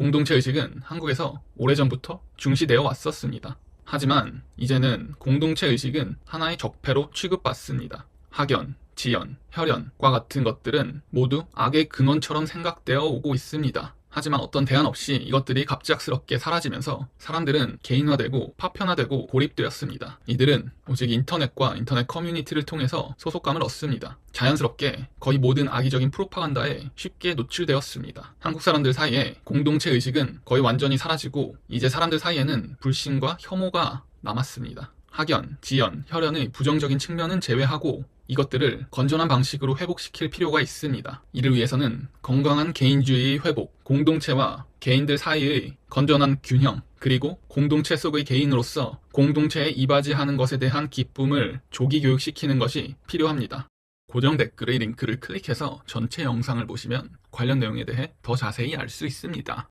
공동체 의식은 한국에서 오래전부터 중시되어 왔었습니다. 하지만 이제는 공동체 의식은 하나의 적폐로 취급받습니다. 학연, 지연, 혈연과 같은 것들은 모두 악의 근원처럼 생각되어 오고 있습니다. 하지만 어떤 대안 없이 이것들이 갑작스럽게 사라지면서 사람들은 개인화되고 파편화되고 고립되었습니다. 이들은 오직 인터넷과 인터넷 커뮤니티를 통해서 소속감을 얻습니다. 자연스럽게 거의 모든 악의적인 프로파간다에 쉽게 노출되었습니다. 한국 사람들 사이에 공동체 의식은 거의 완전히 사라지고 이제 사람들 사이에는 불신과 혐오가 남았습니다. 학연, 지연, 혈연의 부정적인 측면은 제외하고 이것들을 건전한 방식으로 회복시킬 필요가 있습니다. 이를 위해서는 건강한 개인주의의 회복, 공동체와 개인들 사이의 건전한 균형, 그리고 공동체 속의 개인으로서 공동체에 이바지하는 것에 대한 기쁨을 조기 교육시키는 것이 필요합니다. 고정 댓글의 링크를 클릭해서 전체 영상을 보시면 관련 내용에 대해 더 자세히 알 수 있습니다.